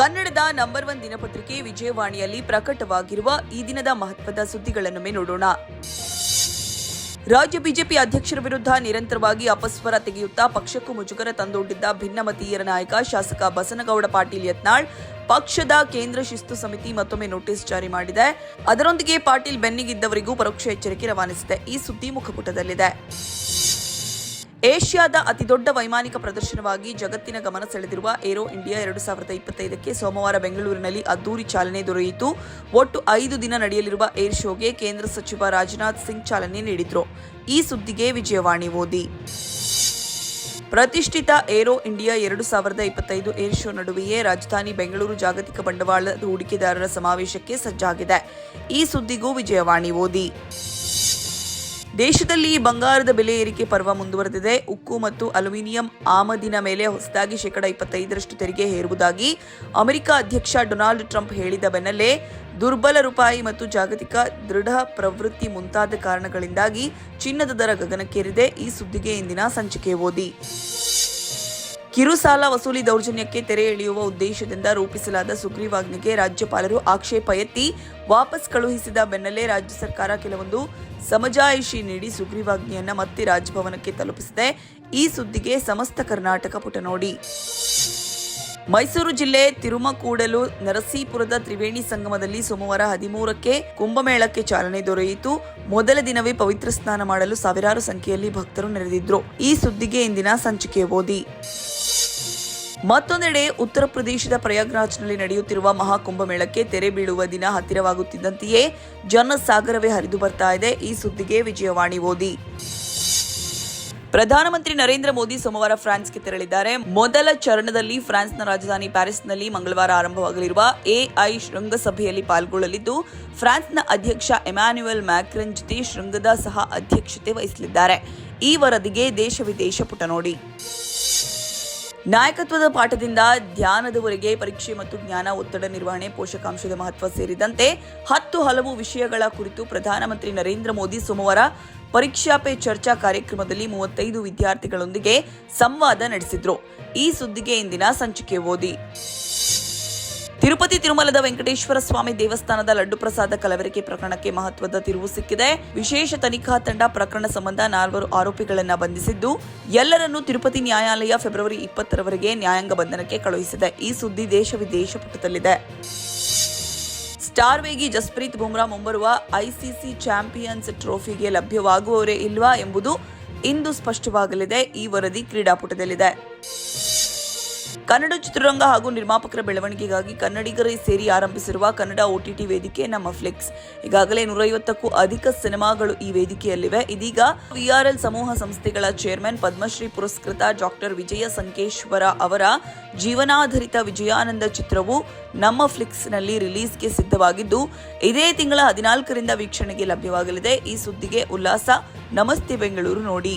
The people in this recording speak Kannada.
ಕನ್ನಡದ ನಂಬರ್ ಒನ್ ದಿನಪತ್ರಿಕೆ ವಿಜಯವಾಣಿಯಲ್ಲಿ ಪ್ರಕಟವಾಗಿರುವ ಈ ದಿನದ ಮಹತ್ವದ ಸುದ್ದಿಗಳನ್ನೊಮ್ಮೆ ನೋಡೋಣ. ರಾಜ್ಯ ಬಿಜೆಪಿ ಅಧ್ಯಕ್ಷರ ವಿರುದ್ಧ ನಿರಂತರವಾಗಿ ಅಪಸ್ವರ ತೆಗೆಯುತ್ತಾ ಪಕ್ಷಕ್ಕೂ ಮುಜುಗರ ತಂದೊಡ್ಡಿದ್ದ ಭಿನ್ನಮತೀಯರ ನಾಯಕ ಶಾಸಕ ಬಸನಗೌಡ ಪಾಟೀಲ್ ಯತ್ನಾಳ್ ಪಕ್ಷದ ಕೇಂದ್ರ ಶಿಸ್ತು ಸಮಿತಿ ಮತ್ತೊಮ್ಮೆ ನೋಟಿಸ್ ಜಾರಿ ಮಾಡಿದೆ. ಅದರೊಂದಿಗೆ ಪಾಟೀಲ್ ಬೆನ್ನಿಗಿದ್ದವರಿಗೂ ಪರೋಕ್ಷ ಎಚ್ಚರಿಕೆ ರವಾನಿಸಿದೆ. ಈ ಸುದ್ದಿ ಮುಖಪುಟದಲ್ಲಿದೆ. ಏಷ್ಯಾದ ಅತಿದೊಡ್ಡ ವೈಮಾನಿಕ ಪ್ರದರ್ಶನವಾಗಿ ಜಗತ್ತಿನ ಗಮನ ಸೆಳೆದಿರುವ ಏರೋ ಇಂಡಿಯಾ ಎರಡು ಸಾವಿರದ ಇಪ್ಪತ್ತೈದಕ್ಕೆ ಸೋಮವಾರ ಬೆಂಗಳೂರಿನಲ್ಲಿ ಅದ್ದೂರಿ ಚಾಲನೆ ದೊರೆಯಿತು. ಒಟ್ಟು ಐದು ದಿನ ನಡೆಯಲಿರುವ ಏರ್ ಶೋಗೆ ಕೇಂದ್ರ ಸಚಿವ ರಾಜನಾಥ್ ಸಿಂಗ್ ಚಾಲನೆ ನೀಡಿದ್ರು. ಈ ಸುದ್ದಿಗೆ ವಿಜಯವಾಣಿ ಓದಿ. ಪ್ರತಿಷ್ಠಿತ ಏರೋ ಇಂಡಿಯಾ ಎರಡು ಸಾವಿರದ ಇಪ್ಪತ್ತೈದು ಏರ್ ಶೋ ನಡುವೆಯೇ ರಾಜಧಾನಿ ಬೆಂಗಳೂರು ಜಾಗತಿಕ ಬಂಡವಾಳ ಹೂಡಿಕೆದಾರರ ಸಮಾವೇಶಕ್ಕೆ ಸಜ್ಜಾಗಿದೆ. ಈ ಸುದ್ದಿಗೂ ವಿಜಯವಾಣಿ ಓದಿ. ದೇಶದಲ್ಲಿ ಬಂಗಾರದ ಬೆಲೆ ಏರಿಕೆ ಪರ್ವ ಮುಂದುವರೆದಿದೆ. ಉಕ್ಕು ಮತ್ತು ಅಲ್ಯೂಮಿನಿಯಂ ಆಮದಿನ ಮೇಲೆ ಹೊಸದಾಗಿ ಶೇಕಡ ಇಪ್ಪತ್ತೈದರಷ್ಟು ತೆರಿಗೆ ಹೇರುವುದಾಗಿ ಅಮೆರಿಕ ಅಧ್ಯಕ್ಷ ಡೊನಾಲ್ಡ್ ಟ್ರಂಪ್ ಹೇಳಿದ ಬೆನ್ನಲ್ಲೇ ದುರ್ಬಲ ರೂಪಾಯಿ ಮತ್ತು ಜಾಗತಿಕ ದೃಢ ಪ್ರವೃತ್ತಿ ಮುಂತಾದ ಕಾರಣಗಳಿಂದಾಗಿ ಚಿನ್ನದ ದರ ಗಗನಕ್ಕೇರಿದೆ. ಈ ಸುದ್ದಿಗೆ ಇಂದಿನ ಸಂಚಿಕೆ ಓದಿ. ಕಿರು ಸಾಲ ವಸೂಲಿ ದೌರ್ಜನ್ಯಕ್ಕೆ ತೆರೆ ಎಳೆಯುವ ಉದ್ದೇಶದಿಂದ ರೂಪಿಸಲಾದ ಸುಗ್ರೀವಾಜ್ಞೆಗೆ ರಾಜ್ಯಪಾಲರು ಆಕ್ಷೇಪ ಎತ್ತಿ ವಾಪಸ್ ಕಳುಹಿಸಿದ ಬೆನ್ನಲ್ಲೇ ರಾಜ್ಯ ಸರ್ಕಾರ ಕೆಲವೊಂದು ಸಮಜಾಯಿಷಿ ನೀಡಿ ಸುಗ್ರೀವಾಜ್ಞೆಯನ್ನು ಮತ್ತೆ ರಾಜಭವನಕ್ಕೆ ತಲುಪಿಸಿದೆ. ಈ ಸುದ್ದಿಗೆ ಸಮಸ್ತ ಕರ್ನಾಟಕ ಪುಟ ನೋಡಿ. ಮೈಸೂರು ಜಿಲ್ಲೆ ತಿರುಮಕೂಡಲು ನರಸೀಪುರದ ತ್ರಿವೇಣಿ ಸಂಗಮದಲ್ಲಿ ಸೋಮವಾರ ಹದಿಮೂರಕ್ಕೆ ಕುಂಭಮೇಳಕ್ಕೆ ಚಾಲನೆ ದೊರೆಯಿತು. ಮೊದಲ ದಿನವೇ ಪವಿತ್ರ ಸ್ನಾನ ಮಾಡಲು ಸಾವಿರಾರು ಸಂಖ್ಯೆಯಲ್ಲಿ ಭಕ್ತರು ನೆರೆದಿದ್ರು. ಈ ಸುದ್ದಿಗೆ ಇಂದಿನ ಸಂಚಿಕೆ ಓದಿ ಮತ್ತೊಂದೆಡೆ ಉತ್ತರ ಪ್ರದೇಶದ ಪ್ರಯಾಗ್ರಾಜ್ನಲ್ಲಿ ನಡೆಯುತ್ತಿರುವ ಮಹಾಕುಂಭಮೇಳಕ್ಕೆ ತೆರೆ ಬೀಳುವ ದಿನ ಹತ್ತಿರವಾಗುತ್ತಿದ್ದಂತೆಯೇ ಜನಸಾಗರವೇ ಹರಿದು ಬರ್ತಾ ಇದೆ. ಈ ಸುದ್ದಿಗೆ ವಿಜಯವಾಣಿ ಓದಿ. ಪ್ರಧಾನಮಂತ್ರಿ ನರೇಂದ್ರ ಮೋದಿ ಸೋಮವಾರ ಫ್ರಾನ್ಸ್ಗೆ ತೆರಳಿದ್ದಾರೆ. ಮೊದಲ ಚರಣದಲ್ಲಿ ಫ್ರಾನ್ಸ್ನ ರಾಜಧಾನಿ ಪ್ಯಾರಿಸ್ನಲ್ಲಿ ಮಂಗಳವಾರ ಆರಂಭವಾಗಲಿರುವ ಎಐ ಶೃಂಗಸಭೆಯಲ್ಲಿ ಪಾಲ್ಗೊಳ್ಳಲಿದ್ದು, ಫ್ರಾನ್ಸ್ನ ಅಧ್ಯಕ್ಷ ಎಮ್ಯಾನ್ಯುಯಲ್ ಮ್ಯಾಕ್ರನ್ ಜೊತೆ ಶೃಂಗದ ಸಹ ಅಧ್ಯಕ್ಷತೆ ವಹಿಸಲಿದ್ದಾರೆ. ಈ ವರದಿಗೆ ದೇಶ ವಿದೇಶ ಪುಟ ನೋಡಿ. ನಾಯಕತ್ವದ ಪಾಠದಿಂದ ಧ್ಯಾನದವರೆಗೆ ಪರೀಕ್ಷೆ ಮತ್ತು ಜ್ಞಾನ, ಒತ್ತಡ ನಿರ್ವಹಣೆ, ಪೋಷಕಾಂಶದ ಮಹತ್ವ ಸೇರಿದಂತೆ ಹತ್ತು ಹಲವು ವಿಷಯಗಳ ಕುರಿತು ಪ್ರಧಾನಮಂತ್ರಿ ನರೇಂದ್ರ ಮೋದಿ ಸೋಮವಾರ ಪರೀಕ್ಷಾ ಪೇ ಚರ್ಚಾ ಕಾರ್ಯಕ್ರಮದಲ್ಲಿ ಮೂವತ್ತೈದು ವಿದ್ಯಾರ್ಥಿಗಳೊಂದಿಗೆ ಸಂವಾದ ನಡೆಸಿದ್ರು. ಈ ಸುದ್ದಿಗೆ ಇಂದಿನ ಸಂಚಿಕೆ ಓದಿ. ತಿರುಪತಿ ತಿರುಮಲದ ವೆಂಕಟೇಶ್ವರ ಸ್ವಾಮಿ ದೇವಸ್ಥಾನದ ಲಡ್ಡು ಪ್ರಸಾದ ಕಲಬೆರಕೆ ಪ್ರಕರಣಕ್ಕೆ ಮಹತ್ವದ ತಿರುವು ಸಿಕ್ಕಿದೆ. ವಿಶೇಷ ತನಿಖಾ ತಂಡ ಪ್ರಕರಣ ಸಂಬಂಧ ನಾಲ್ವರು ಆರೋಪಿಗಳನ್ನು ಬಂಧಿಸಿದ್ದು, ಎಲ್ಲರನ್ನೂ ತಿರುಪತಿ ನ್ಯಾಯಾಲಯ ಫೆಬ್ರವರಿ ಇಪ್ಪತ್ತರವರೆಗೆ ನ್ಯಾಯಾಂಗ ಬಂಧನಕ್ಕೆ ಕಳುಹಿಸಿದೆ. ಈ ಸುದ್ದಿ ದೇಶ ವಿದೇಶ ಪುಟದಲ್ಲಿದೆ. ಸ್ಟಾರ್ ವೇಗಿ ಜಸ್ಪ್ರೀತ್ ಬುಮ್ರಾ ಮುಂಬರುವ ಐಸಿಸಿ ಚಾಂಪಿಯನ್ಸ್ ಟ್ರೋಫಿಗೆ ಲಭ್ಯವಾಗುವವರೇ ಇಲ್ವಾ ಎಂಬುದು ಇಂದು ಸ್ಪಷ್ಟವಾಗಲಿದೆ. ಈ ವರದಿ ಕ್ರೀಡಾಪುಟದಲ್ಲಿದೆ. ಕನ್ನಡ ಚಿತ್ರರಂಗ ಹಾಗೂ ನಿರ್ಮಾಪಕರ ಬೆಳವಣಿಗೆಗಾಗಿ ಕನ್ನಡಿಗರೇ ಸೇರಿ ಆರಂಭಿಸಿರುವ ಕನ್ನಡ ಒಟಿಟಿ ವೇದಿಕೆ ನಮ್ಮ ಫ್ಲಿಕ್ಸ್. ಈಗಾಗಲೇ ನೂರೈವತ್ತಕ್ಕೂ ಅಧಿಕ ಸಿನಿಮಾಗಳು ಈ ವೇದಿಕೆಯಲ್ಲಿವೆ. ಇದೀಗ ವಿಆರ್ಎಲ್ ಸಮೂಹ ಸಂಸ್ಥೆಗಳ ಚೇರ್ಮನ್ ಪದ್ಮಶ್ರೀ ಪುರಸ್ಕೃತ ಡಾಕ್ಟರ್ ವಿಜಯ ಸಂಕೇಶ್ವರ ಅವರ ಜೀವನಾಧಾರಿತ ವಿಜಯಾನಂದ ಚಿತ್ರವು ನಮ್ಮ ಫ್ಲಿಕ್ಸ್ನಲ್ಲಿ ರಿಲೀಸ್ಗೆ ಸಿದ್ಧವಾಗಿದ್ದು, ಇದೇ ತಿಂಗಳ ಹದಿನಾಲ್ಕರಿಂದ ವೀಕ್ಷಣೆಗೆ ಲಭ್ಯವಾಗಲಿದೆ. ಈ ಸುದ್ದಿಗೆ ಉಲ್ಲಾಸ. ನಮಸ್ತೆ ಬೆಂಗಳೂರು ನೋಡಿ.